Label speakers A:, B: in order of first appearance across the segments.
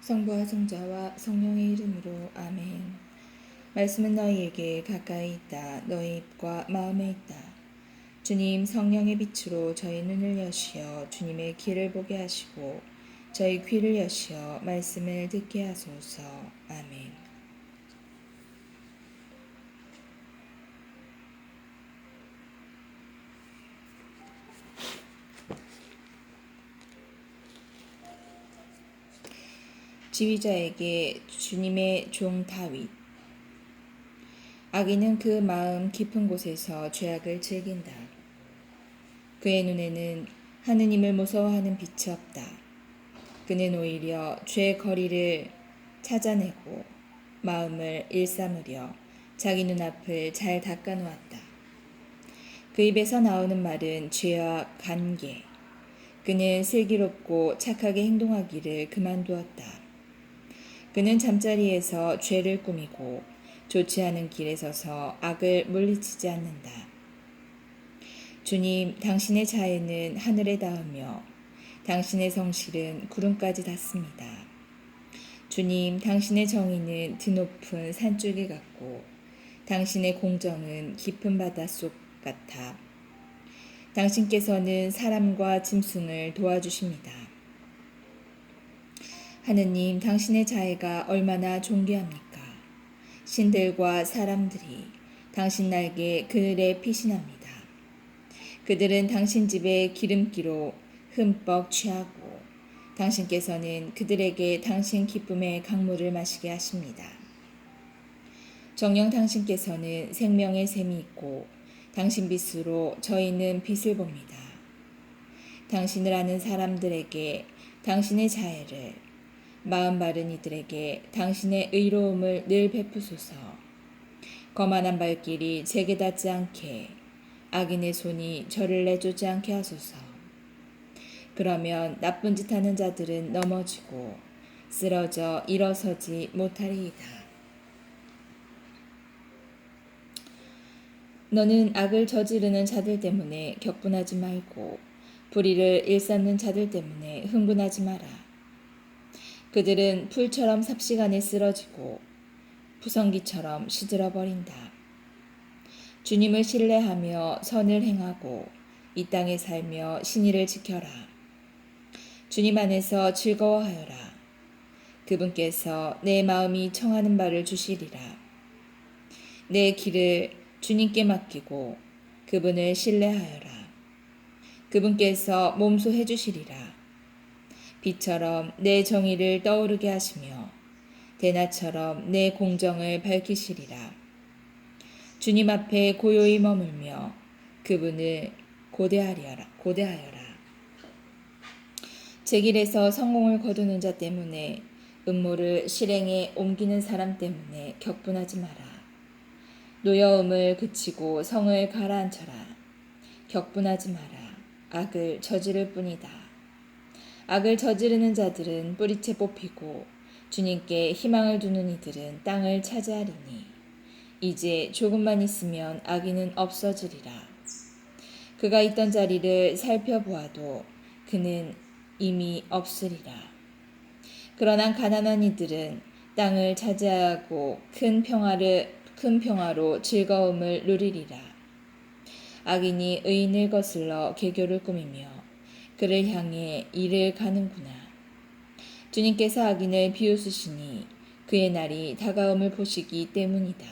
A: 성부와 성자와 성령의 이름으로 아멘. 말씀은 너희에게 가까이 있다. 너희 입과 마음에 있다. 주님 성령의 빛으로 저희 눈을 여시어 주님의 길을 보게 하시고 저희 귀를 여시어 말씀을 듣게 하소서. 아멘. 지휘자에게 주님의 종 다윗 악인은 그 마음 깊은 곳에서 죄악을 즐긴다. 그의 눈에는 하느님을 무서워하는 빛이 없다. 그는 오히려 죄의 거리를 찾아내고 마음을 일삼으려 자기 눈앞을 잘 닦아 놓았다. 그 입에서 나오는 말은 죄와 관계. 그는 슬기롭고 착하게 행동하기를 그만두었다. 그는 잠자리에서 죄를 꾸미고 좋지 않은 길에 서서 악을 물리치지 않는다. 주님, 당신의 자애는 하늘에 닿으며 당신의 성실은 구름까지 닿습니다. 주님, 당신의 정의는 드높은 산쪽에 같고 당신의 공정은 깊은 바닷속 같아. 당신께서는 사람과 짐승을 도와주십니다. 하느님, 당신의 자애가 얼마나 존귀합니까? 신들과 사람들이 당신 날개 그늘에 피신합니다. 그들은 당신 집의 기름기로 흠뻑 취하고 당신께서는 그들에게 당신 기쁨의 강물을 마시게 하십니다. 정령 당신께서는 생명의 샘이 있고 당신 빛으로 저희는 빛을 봅니다. 당신을 아는 사람들에게 당신의 자애를 마음 바른 이들에게 당신의 의로움을 늘 베푸소서. 거만한 발길이 제게 닿지 않게 악인의 손이 저를 내쫓지 않게 하소서. 그러면 나쁜 짓 하는 자들은 넘어지고 쓰러져 일어서지 못하리이다. 너는 악을 저지르는 자들 때문에 격분하지 말고 불의를 일삼는 자들 때문에 흥분하지 마라. 그들은 풀처럼 삽시간에 쓰러지고 부성기처럼 시들어 버린다. 주님을 신뢰하며 선을 행하고 이 땅에 살며 신의를 지켜라. 주님 안에서 즐거워하여라. 그분께서 내 마음이 청하는 바를 주시리라. 내 길을 주님께 맡기고 그분을 신뢰하여라. 그분께서 몸소 해주시리라. 빛처럼 내 정의를 떠오르게 하시며 대낮처럼 내 공정을 밝히시리라. 주님 앞에 고요히 머물며 그분을 고대하리라 고대하여라. 제 길에서 성공을 거두는 자 때문에 음모를 실행에 옮기는 사람 때문에 격분하지 마라. 노여움을 그치고 성을 가라앉혀라. 격분하지 마라. 악을 저지를 뿐이다. 악을 저지르는 자들은 뿌리채 뽑히고 주님께 희망을 두는 이들은 땅을 차지하리니 이제 조금만 있으면 악인은 없어지리라. 그가 있던 자리를 살펴보아도 그는 이미 없으리라. 그러나 가난한 이들은 땅을 차지하고 큰 평화를 큰 평화로 즐거움을 누리리라. 악인이 의인을 거슬러 개교를 꾸미며 그를 향해 일을 가는구나. 주님께서 악인을 비웃으시니 그의 날이 다가옴을 보시기 때문이다.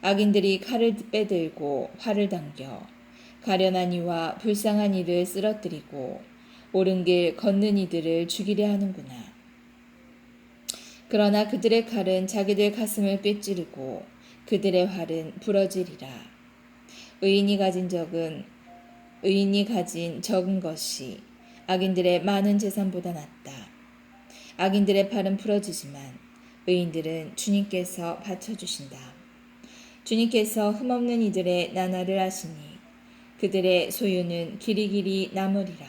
A: 악인들이 칼을 빼들고 활을 당겨 가련한 이와 불쌍한 이를 쓰러뜨리고 옳은 길 걷는 이들을 죽이려 하는구나. 그러나 그들의 칼은 자기들 가슴을 꿰찌르고 그들의 활은 부러지리라. 의인이 가진 적은 의인이 가진 적은 것이 악인들의 많은 재산보다 낫다. 악인들의 팔은 부러지지만 의인들은 주님께서 받쳐주신다. 주님께서 흠없는 이들의 나날을 하시니 그들의 소유는 길이길이 남으리라.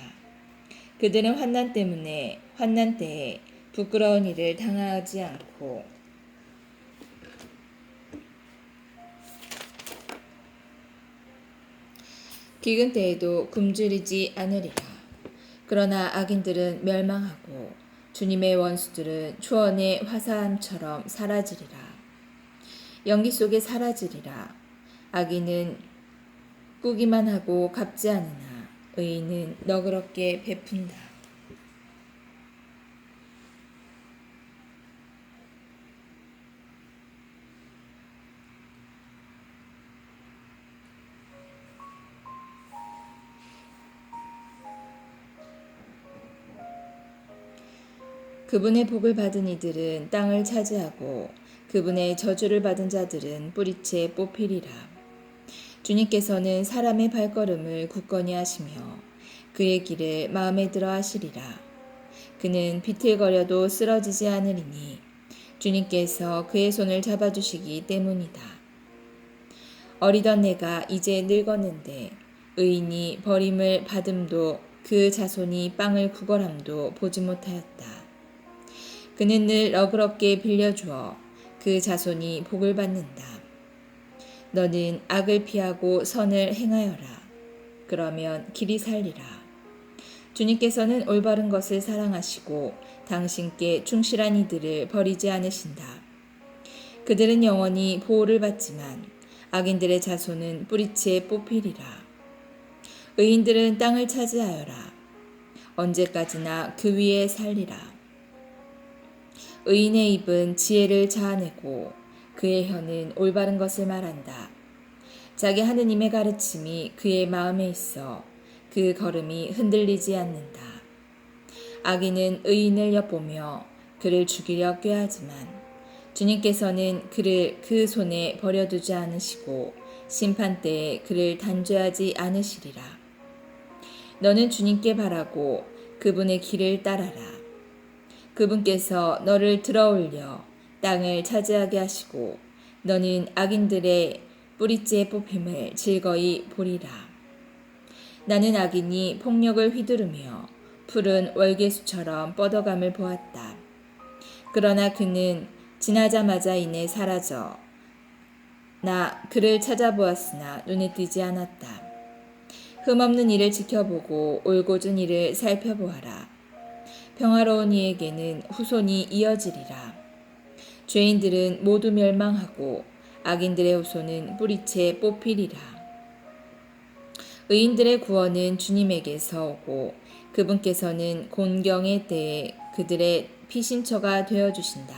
A: 그들은 환난 때문에 환난 때에 부끄러운 일을 당하지 않고 기근 때에도 굶주리지 않으리라. 그러나 악인들은 멸망하고 주님의 원수들은 초원의 화사함처럼 사라지리라. 연기 속에 사라지리라. 악인은 꾸기만 하고 갚지 않으나 의인은 너그럽게 베푼다. 그분의 복을 받은 이들은 땅을 차지하고 그분의 저주를 받은 자들은 뿌리채 뽑히리라. 주님께서는 사람의 발걸음을 굳건히 하시며 그의 길을 마음에 들어 하시리라. 그는 비틀거려도 쓰러지지 않으리니 주님께서 그의 손을 잡아주시기 때문이다. 어리던 내가 이제 늙었는데 의인이 버림을 받음도 그 자손이 빵을 구걸함도 보지 못하였다. 그는 늘 너그럽게 빌려주어 그 자손이 복을 받는다. 너는 악을 피하고 선을 행하여라. 그러면 길이 살리라. 주님께서는 올바른 것을 사랑하시고 당신께 충실한 이들을 버리지 않으신다. 그들은 영원히 보호를 받지만 악인들의 자손은 뿌리채 뽑히리라. 의인들은 땅을 차지하여라. 언제까지나 그 위에 살리라. 의인의 입은 지혜를 자아내고 그의 혀는 올바른 것을 말한다. 자기 하느님의 가르침이 그의 마음에 있어 그 걸음이 흔들리지 않는다. 악인은 의인을 엿보며 그를 죽이려 꾀하지만 주님께서는 그를 그 손에 버려두지 않으시고 심판 때에 그를 단죄하지 않으시리라. 너는 주님께 바라고 그분의 길을 따라라. 그분께서 너를 들어올려 땅을 차지하게 하시고 너는 악인들의 뿌리째 뽑힘을 즐거이 보리라. 나는 악인이 폭력을 휘두르며 푸른 월계수처럼 뻗어감을 보았다. 그러나 그는 지나자마자 이내 사라져 나 그를 찾아보았으나 눈에 띄지 않았다. 흠없는 일을 지켜보고 올곧은 일을 살펴보아라. 평화로운 이에게는 후손이 이어지리라. 죄인들은 모두 멸망하고 악인들의 후손은 뿌리채 뽑히리라. 의인들의 구원은 주님에게서 오고 그분께서는 곤경의 때에 그들의 피신처가 되어 주신다.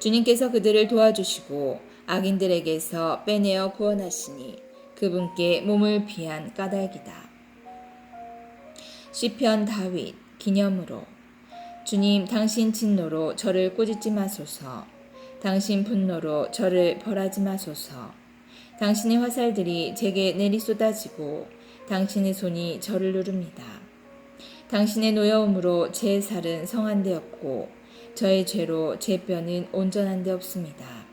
A: 주님께서 그들을 도와주시고 악인들에게서 빼내어 구원하시니 그분께 몸을 비한 까닭이다. 시편 다윗 기념으로 주님 당신 진노로 저를 꾸짖지 마소서 당신 분노로 저를 벌하지 마소서 당신의 화살들이 제게 내리 쏟아지고 당신의 손이 저를 누릅니다. 당신의 노여움으로 제 살은 성한 데 없고 저의 죄로 제 뼈는 온전한 데 없습니다.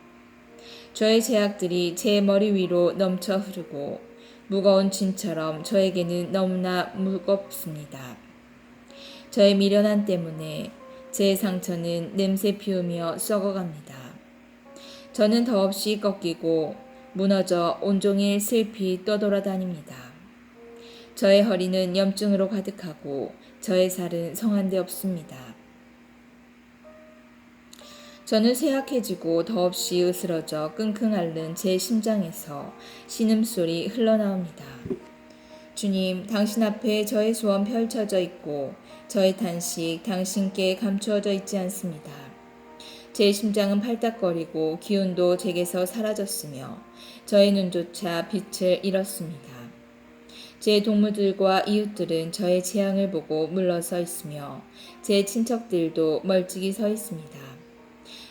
A: 저의 죄악들이 제 머리 위로 넘쳐 흐르고 무거운 짐처럼 저에게는 너무나 무겁습니다. 저의 미련한 때문에 제 상처는 냄새 피우며 썩어갑니다. 저는 더없이 꺾이고 무너져 온종일 슬피 떠돌아다닙니다. 저의 허리는 염증으로 가득하고 저의 살은 성한 데 없습니다. 저는 쇠약해지고 더없이 으스러져 끙끙 앓는 제 심장에서 신음소리 흘러나옵니다. 주님, 당신 앞에 저의 소원 펼쳐져 있고 저의 탄식 당신께 감추어져 있지 않습니다. 제 심장은 팔딱거리고 기운도 제게서 사라졌으며 저의 눈조차 빛을 잃었습니다. 제 동무들과 이웃들은 저의 재앙을 보고 물러서 있으며 제 친척들도 멀찍이 서 있습니다.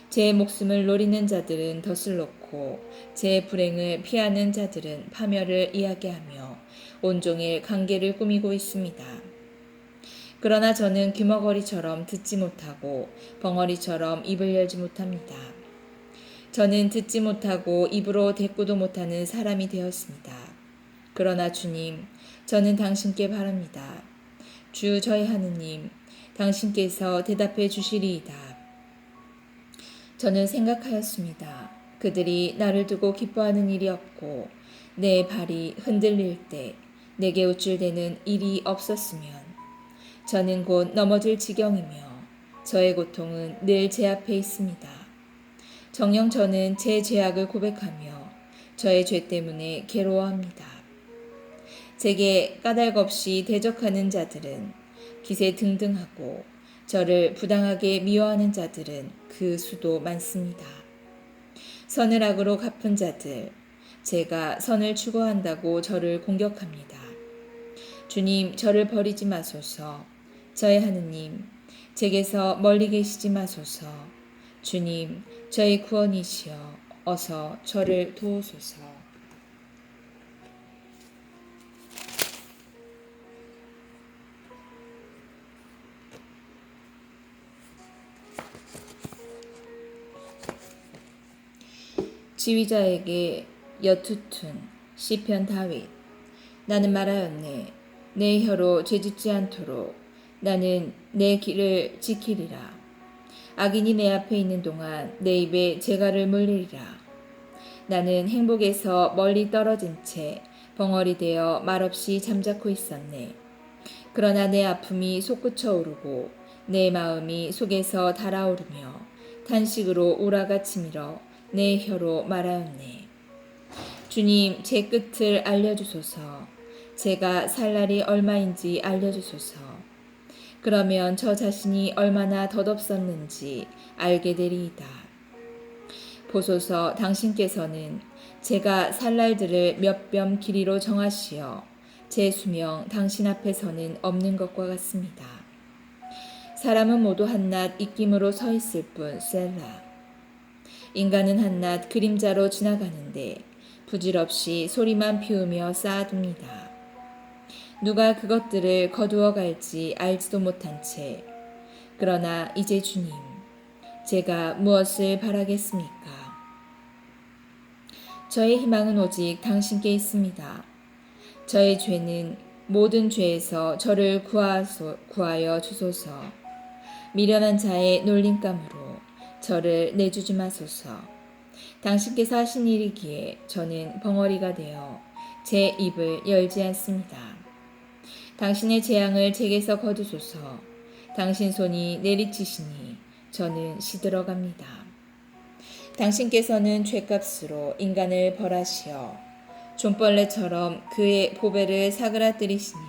A: 제 목숨을 노리는 자들은 덫을 놓고 제 불행을 피하는 자들은 파멸을 이야기하며 온종일 관계를 꾸미고 있습니다. 그러나 저는 귀머거리처럼 듣지 못하고 벙어리처럼 입을 열지 못합니다. 저는 듣지 못하고 입으로 대꾸도 못하는 사람이 되었습니다. 그러나 주님, 저는 당신께 바랍니다. 주 저희 하느님, 당신께서 대답해 주시리이다. 저는 생각하였습니다. 그들이 나를 두고 기뻐하는 일이 없고 내 발이 흔들릴 때 내게 우쭐 대는 일이 없었으면 저는 곧 넘어질 지경이며 저의 고통은 늘 제 앞에 있습니다. 정녕 저는 제 죄악을 고백하며 저의 죄 때문에 괴로워합니다. 제게 까닭 없이 대적하는 자들은 기세 등등하고 저를 부당하게 미워하는 자들은 그 수도 많습니다. 선을 악으로 갚은 자들, 제가 선을 추구한다고 저를 공격합니다. 주님, 저를 버리지 마소서. 저의 하느님, 제게서 멀리 계시지 마소서. 주님, 저의 구원이시여, 어서 저를 도우소서. 지휘자에게 여투툰 시편 다윗 나는 말하였네 내 혀로 죄짓지 않도록 나는 내 길을 지키리라 악인이 내 앞에 있는 동안 내 입에 재갈을 물리리라 나는 행복에서 멀리 떨어진 채 벙어리 되어 말없이 잠자코 있었네 그러나 내 아픔이 솟구쳐 오르고 내 마음이 속에서 달아오르며 탄식으로 오라가 치밀어 내 혀로 말하였네. 주님, 제 끝을 알려주소서. 제가 살 날이 얼마인지 알려주소서. 그러면 저 자신이 얼마나 덧없었는지 알게 되리이다. 보소서 당신께서는 제가 살 날들을 몇 뼘 길이로 정하시어 제 수명 당신 앞에서는 없는 것과 같습니다. 사람은 모두 한낱 입김으로 서 있을 뿐 셀라. 인간은 한낱 그림자로 지나가는데 부질없이 소리만 피우며 쌓아둡니다. 누가 그것들을 거두어 갈지 알지도 못한 채 그러나 이제 주님 제가 무엇을 바라겠습니까? 저의 희망은 오직 당신께 있습니다. 저의 죄는 모든 죄에서 저를 구하소, 구하여 주소서. 미련한 자의 놀림감으로 저를 내주지 마소서. 당신께서 하신 일이기에 저는 벙어리가 되어 제 입을 열지 않습니다. 당신의 재앙을 제게서 거두소서. 당신 손이 내리치시니 저는 시들어갑니다. 당신께서는 죄값으로 인간을 벌하시어 존벌레처럼 그의 보배를 사그라뜨리시니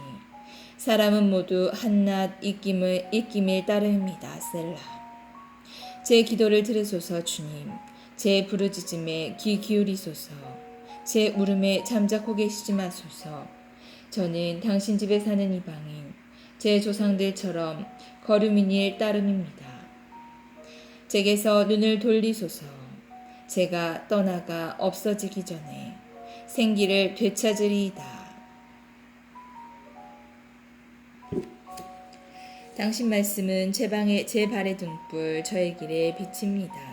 A: 사람은 모두 한낱 입김을 입김을 따릅니다. 셀라. 제 기도를 들으소서 주님. 제 부르짖음에 귀 기울이소서. 제 울음에 잠자코 계시지 마소서. 저는 당신 집에 사는 이방인 제 조상들처럼 거름인 일 따름입니다. 제게서 눈을 돌리소서. 제가 떠나가 없어지기 전에 생기를 되찾으리이다. 당신 말씀은 제 방에 제 발의 등불 저의 길에 비칩니다.